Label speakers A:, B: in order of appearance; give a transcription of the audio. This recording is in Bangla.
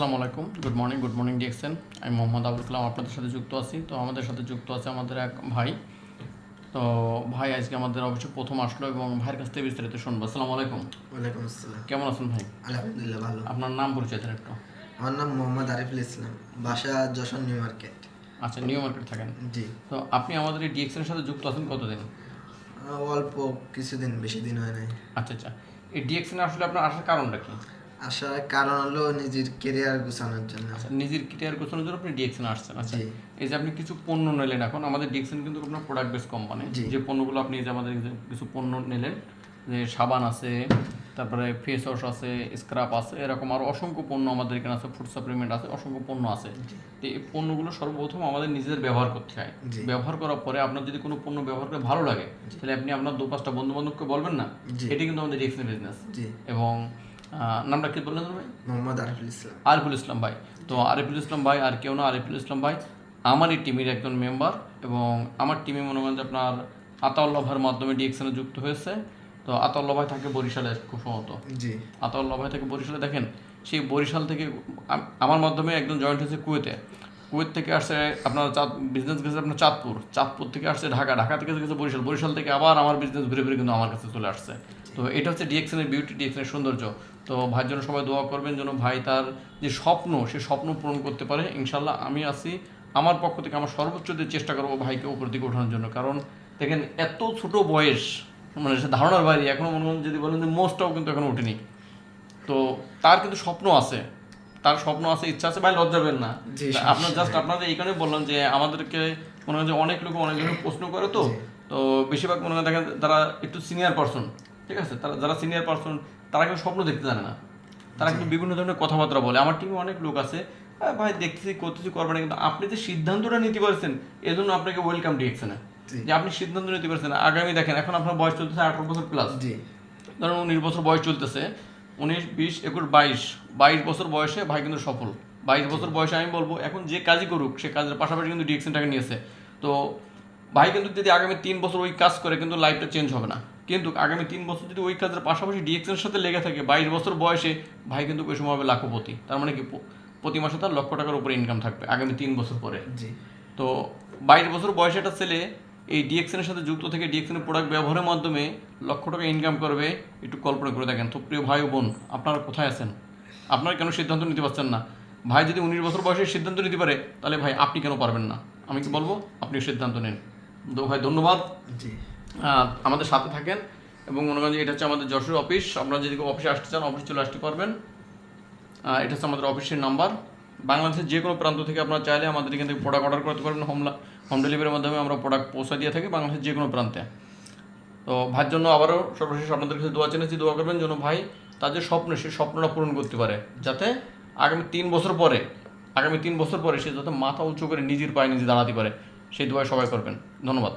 A: আসসালামু আলাইকুম। গুড মর্নিং গুড মর্নিং ডিএক্সেন আমি মোহাম্মদ আবুল কালাম আপনাদের সাথে যুক্ত আছি। তো আমাদের সাথে যুক্ত আছে আমাদের এক ভাই। তো ভাই আজকে আমাদের অবশ্যই প্রথম আসলো এবং ভাইয়ের কাছ থেকে বিস্তারিত শুনব। আসসালামু আলাইকুম।
B: ওয়ালাইকুম আসসালাম।
A: কেমন আছেন ভাই?
B: আলহামদুলিল্লাহ ভালো।
A: আপনার নাম পরিচয় দেন একটু।
B: আমার নাম মোহাম্মদ আরিফুল ইসলাম। বাসা যশোর নিউ মার্কেট।
A: আচ্ছা নিউ মার্কেট থাকেন।
B: জি।
A: তো আপনি আমাদের এই ডিএক্সেনের সাথে যুক্ত আছেন কতদিন?
B: অল্প কিছুদিন বেশি দিন হয় নাই।
A: আচ্ছা আচ্ছা। এই ডিএক্সেনে আসলে আপনার আসার কারণটা কি?
B: আসার কারণ হলো নিজের কেরিয়ার গুছানোর জন্য।
A: আচ্ছা নিজের ক্রিয়ার গোছানোর জন্য আপনি ডিএক্সেন আসছেন। আচ্ছা এই যে আপনি কিছু পণ্য নিলেন এখন আমাদের ডিএক্সেন কিন্তু আপনার প্রোডাক্ট বেস কোম্পানি যে পণ্যগুলো আপনি যে আমাদের কিছু পণ্য নিলেন যে সাবান আছে তারপরে ফেস ওয়াশ আছে স্ক্রাব আছে এরকম আরও অসংখ্য পণ্য আমাদের এখানে আছে ফুড সাপ্লিমেন্ট আছে অসংখ্য পণ্য আছে। তো এই পণ্যগুলো সর্বপ্রথম আমাদের নিজেদের ব্যবহার করতে হয়। ব্যবহার করার পরে আপনার যদি কোনো পণ্য ব্যবহার করে ভালো লাগে তাহলে আপনি আপনার দু পাঁচটা বন্ধু বান্ধবকে বলবেন না। এটি কিন্তু আমাদের ডিএক্সেন বিজনেস এবং নামটা কি বললেন ভাই?
B: মোহাম্মদ আরিফুল ইসলাম।
A: আরিফুল ইসলাম ভাই। তো আরিফুল ইসলাম ভাই আর কেউ না আরিফুল ইসলাম ভাই আমারই টিমের একজন মেম্বার এবং আমার টিমে মনে করেন যে আপনার আতাউল্লাহ ভাইয়ের মাধ্যমে ডিএক্সএনে যুক্ত হয়েছে। তো আতাউল্লাহ ভাই থাকে বরিশালে খুব সম্ভবত।
B: জি।
A: আতাউল্লাহ ভাই থেকে বরিশালে। দেখেন সেই বরিশাল থেকে আমার মাধ্যমে একজন জয়েন্ট হয়েছে কুয়েতে। কুয়েত থেকে আসছে আপনার চাঁদ বিজনেস গেছে আপনার চাঁদপুর। চাঁদপুর থেকে আসছে ঢাকা। ঢাকা থেকে গেছে বরিশাল। বরিশাল থেকে আবার আমার বিজনেস ঘুরে ঘুরে কিন্তু আমার কাছে চলে আসছে। তো এটা হচ্ছে ডিএক্সএনের বিউটি ডিএক্সএনের সৌন্দর্য। তো ভাইয়ের জন্য সবাই দোয়া করবেন যেন ভাই তার যে স্বপ্ন সে স্বপ্ন পূরণ করতে পারে। ইনশাল্লাহ আমি আছি আমার পক্ষ থেকে আমার সর্বোচ্চ দিয়ে চেষ্টা করব ভাইকে উপর দিকে ওঠানোর জন্য। কারণ দেখেন এত ছোট বয়স মানে সে ধারণার বাইরে এখনও মনে যদি বলেন যে মোস্টটাও কিন্তু এখনও ওঠেনি। তো তার কিন্তু স্বপ্ন আছে তার স্বপ্ন আছে ইচ্ছা আছে ভাই লজ্জাবেন না। আপনার জাস্ট আপনাদের এই কারণে বললাম যে আমাদেরকে মনে হয় যে অনেক লোক অনেক প্রশ্ন করে তো। তো বেশিরভাগ মনে হয় দেখেন তারা একটু সিনিয়র পার্সন ঠিক আছে? তারা যারা সিনিয়র পার্সন তারা কিন্তু স্বপ্ন দেখতে জানে না। তারা কিন্তু বিভিন্ন ধরনের কথাবার্তা বলে। আমার টিমে অনেক লোক আছে "হ্যাঁ ভাই দেখতেছি করতেছি করবেন কিন্তু আপনি যে সিদ্ধান্তটা নিতে পারছেন এজন্য আপনাকে ওয়েলকাম ডিএকশনে
B: জি।
A: যে আপনি সিদ্ধান্ত নিতে পারছেন আগামী দেখেন এখন আপনার বয়স চলতেছে আঠারো বছর প্লাস ধরুন উনিশ বছর বয়স চলতেছে উনিশ বিশ একুশ বাইশ। বাইশ বছর বয়সে ভাই কিন্তু সফল। বাইশ বছর বয়সে আমি বলব এখন যে কাজই করুক সে কাজের পাশাপাশি কিন্তু ডিএকশনটাকে নিয়েছে। তো ভাই কিন্তু যদি আগামী তিন বছর ওই কাজ করে কিন্তু লাইফটা চেঞ্জ হবে না। কিন্তু আগামী তিন বছর যদি ওই কাজের পাশাপাশি ডিএক্সের সাথে লেগে থাকে বাইশ বছর বয়সে ভাই কিন্তু ওই সময় হবে লাখপতি। তার মানে কি প্রতি মাসে তার লক্ষ টাকার উপরে ইনকাম থাকবে আগামী তিন বছর পরে।
B: জি।
A: তো বাইশ বছর বয়সে একটা ছেলে এই ডিএক্সএনের সাথে যুক্ত থেকে ডিএক্সএনের প্রোডাক্ট ব্যবহারের মাধ্যমে লক্ষ টাকা ইনকাম করবে একটু কল্পনা করে দেখেন। তো প্রিয় ভাই ও বোন আপনারা কোথায় আছেন? আপনারা কেন সিদ্ধান্ত নিতে পারছেন না? ভাই যদি উনিশ বছর বয়সে সিদ্ধান্ত নিতে পারে তাহলে ভাই আপনি কেন পারবেন না? আমি কি বলব? আপনি সিদ্ধান্ত নিন। তো ভাই ধন্যবাদ।
B: জি।
A: আমাদের সাথে থাকেন এবং মনে যে এটা হচ্ছে আমাদের যশোর অফিস। আপনারা যদি অফিসে আসতে চান, অফিসে চলে আসতে পারবেন। এটা হচ্ছে আমাদের অফিসের নাম্বার। বাংলাদেশের যে কোনো প্রান্ত থেকে আপনারা চাইলে আমাদের এখান থেকে প্রোডাক্ট অর্ডার করতে পারবেন। হোম হোম ডেলিভারির মাধ্যমে আমরা প্রোডাক্ট পৌঁছে দিয়ে থাকি বাংলাদেশের যে কোনো প্রান্তে। তো ভাইয়ের জন্য আবারও সর্বশেষ আপনাদের কাছে দোয়া চেনেছি দোয়া করবেন যেন ভাই তার যে স্বপ্ন সেই স্বপ্নটা পূরণ করতে পারে। যাতে আগামী তিন বছর পরে, আগামী তিন বছর পরে সে যাতে মাথা উঁচু করে নিজের পায়ে নিজে দাঁড়াতে পারে। সেই দোয়া সবাই করবেন। ধন্যবাদ।